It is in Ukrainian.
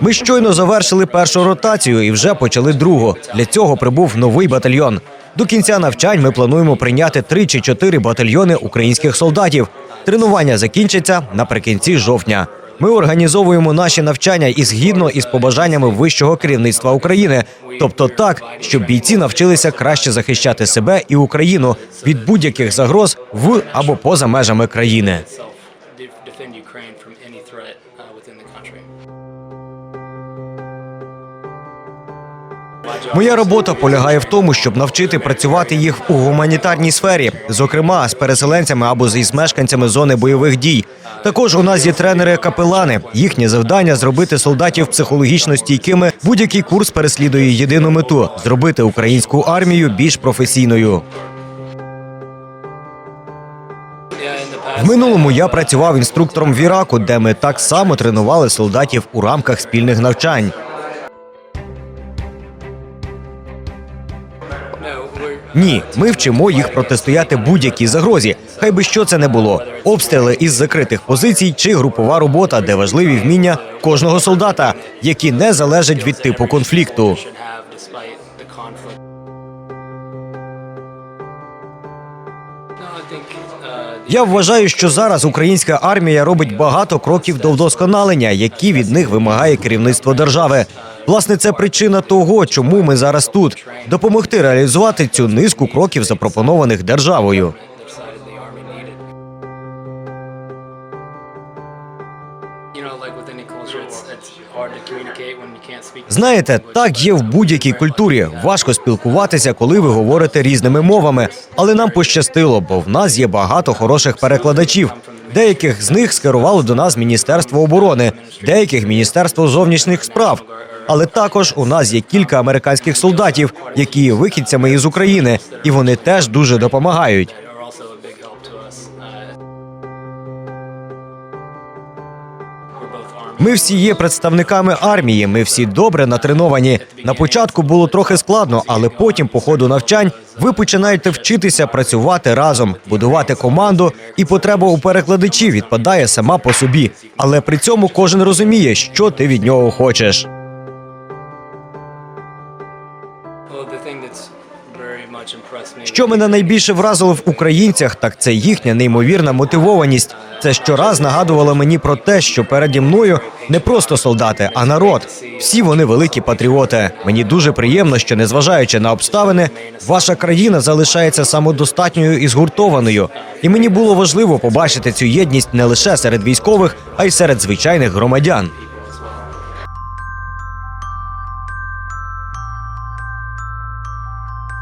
Ми щойно завершили першу ротацію і вже почали другу. Для цього прибув новий батальйон. До кінця навчань ми плануємо прийняти три чи чотири батальйони українських солдатів. Тренування закінчиться наприкінці жовтня. Ми організовуємо наші навчання і згідно із побажаннями вищого керівництва України, тобто так, щоб бійці навчилися краще захищати себе і Україну від будь-яких загроз в або поза межами країни. Моя робота полягає в тому, щоб навчити працювати їх у гуманітарній сфері, зокрема з переселенцями або з мешканцями зони бойових дій. Також у нас є тренери-капелани. Їхнє завдання зробити солдатів психологічно стійкими. Будь-який курс переслідує єдину мету зробити українську армію більш професійною. В минулому я працював інструктором в Іраку, де ми так само тренували солдатів у рамках спільних навчань. Ні, ми вчимо їх протистояти будь-якій загрозі. Хай би що це не було. Обстріли із закритих позицій чи групова робота, де важливі вміння кожного солдата, які не залежать від типу конфлікту. Я вважаю, що зараз українська армія робить багато кроків до вдосконалення, які від них вимагає керівництво держави. Власне, це причина того, чому ми зараз тут допомогти реалізувати цю низку кроків, запропонованих державою. Знаєте, так є в будь-якій культурі. Важко спілкуватися, коли ви говорите різними мовами. Але нам пощастило, бо в нас є багато хороших перекладачів. Деяких з них скерувало до нас Міністерство оборони, деяких Міністерство зовнішніх справ. Але також у нас є кілька американських солдатів, які є вихідцями із України, і вони теж дуже допомагають. Ми всі є представниками армії. Ми всі добре натреновані. На початку було трохи складно, але потім, по ходу навчань, ви починаєте вчитися працювати разом, будувати команду, і потреба у перекладачі відпадає сама по собі. Але при цьому кожен розуміє, що ти від нього хочеш. Що мене найбільше вразило в українцях, так це їхня неймовірна мотивованість. Це щораз нагадувало мені про те, що переді мною не просто солдати, а народ. Всі вони великі патріоти. Мені дуже приємно, що незважаючи на обставини, ваша країна залишається самодостатньою і згуртованою. І мені було важливо побачити цю єдність не лише серед військових, а й серед звичайних громадян.